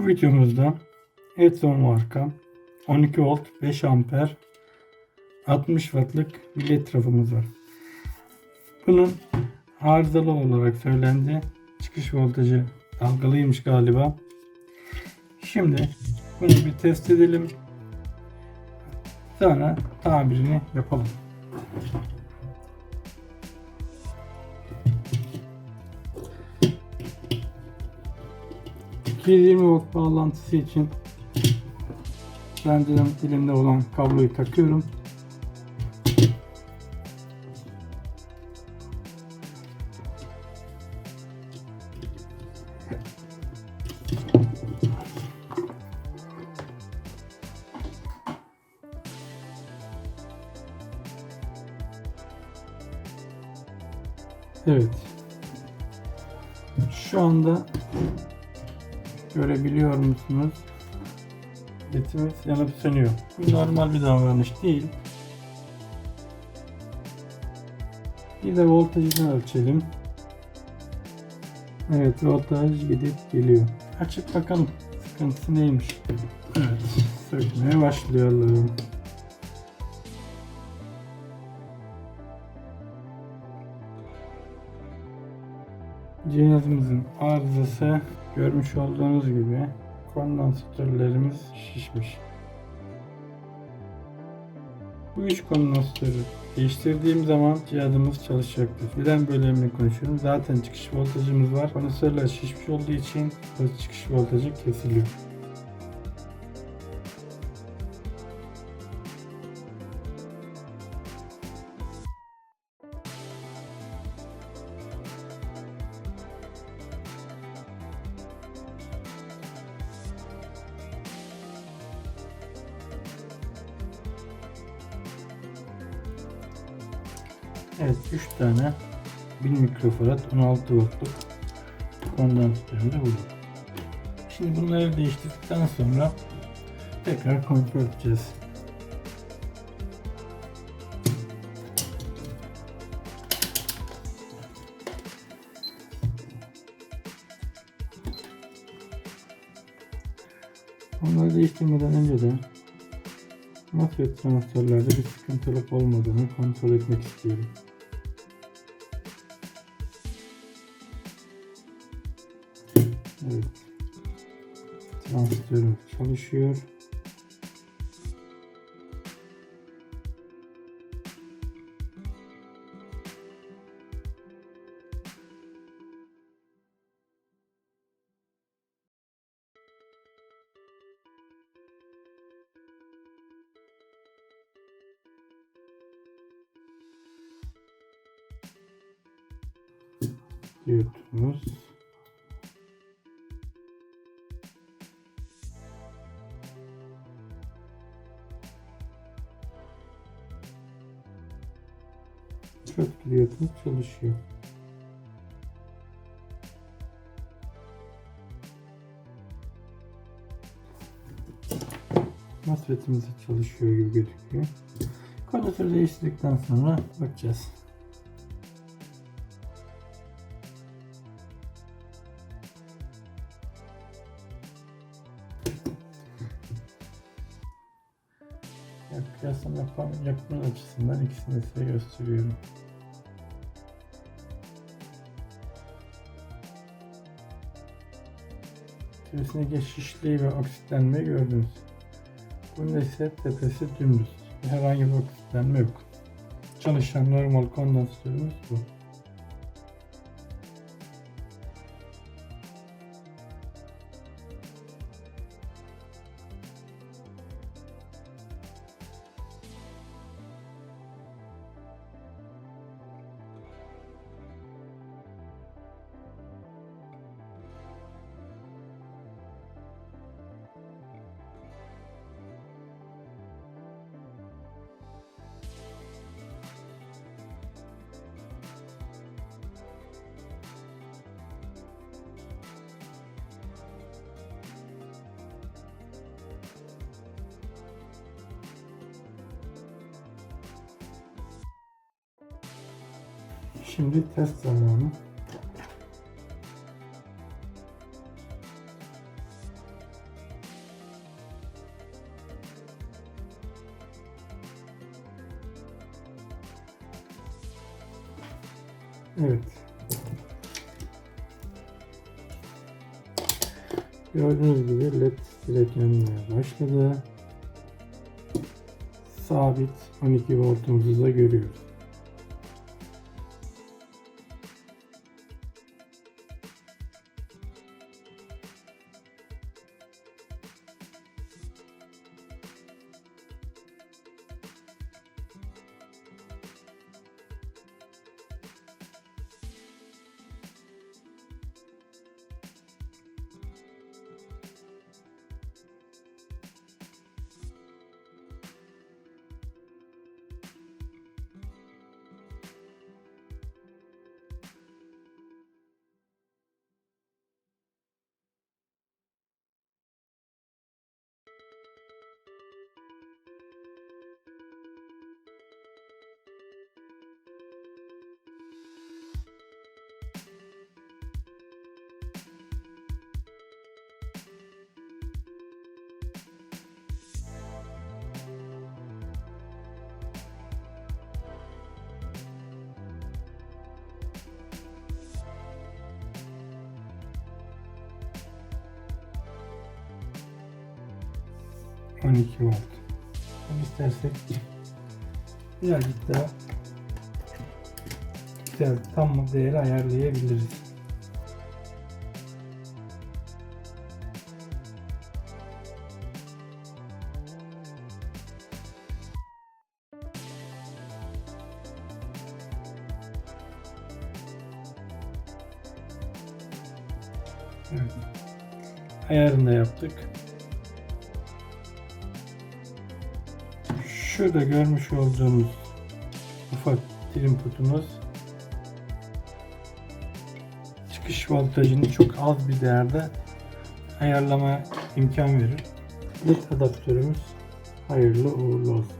Bu videomuzda Edson marka 12 volt 5 amper 60 wattlık bir led trafomuz var. Bunun arızalı olarak söylendi. Çıkış voltajı dalgalıymış galiba. Şimdi bunu bir test edelim. Sonra tamirini yapalım. 220 volt bağlantısı için ben de elimde olan kabloyu takıyorum. Evet. Şu anda görebiliyor musunuz? Letimiz yanıp sönüyor. Bu normal bir davranış değil. Bir de voltajını ölçelim. Evet voltaj gidip geliyor. Açıp bakalım sıkıntısı neymiş. Evet sökmeye başlayalım. Cihazımızın arızası görmüş olduğunuz gibi kondansatörlerimiz şişmiş. Bu üç kondansatörü değiştirdiğim zaman cihazımız çalışacaktır. Fren bölümünü konuşuyorum. Zaten çıkış voltajımız var. Kondansatörler şişmiş olduğu için çıkış voltajı kesiliyor. Evet 3 tane 1000 mikrofarad 16 voltluk kondansatörümüzü bulduk. Şimdi bunları değiştirdikten sonra tekrar kontrol edeceğiz. Onları değiştirmeden önce de MOSFET transistörlerde bir sıkıntılık olmadığını kontrol etmek istiyorum. Evet. Transistörüm çalışıyor. Diyordumuz. Çok diyordumuz çalışıyor. MOSFET'imiz de çalışıyor gibi gözüküyor. Kondansatörü değiştirdikten sonra bakacağız. Kıyaslama yapma, yapma açısından ikisini size gösteriyorum. Tepesindeki şişliği ve oksitlenmeyi gördünüz. Bunda ise tepesi dümdüz. Herhangi bir oksitlenme yok. Çalışan normal kondansatörümüz bu. Şimdi test zamanı. Evet. Gördüğünüz gibi led direkt yanmaya başladı. Sabit 12 voltumuzu da görüyoruz. On iki volt. Bunu istersek birazcık daha güzel tam değeri ayarlayabiliriz. Evet. Ayarını da yaptık. Şurada görmüş olduğunuz ufak trim putumuz çıkış voltajını çok az bir değerde ayarlama imkan verir. LED adaptörümüz hayırlı uğurlu olsun.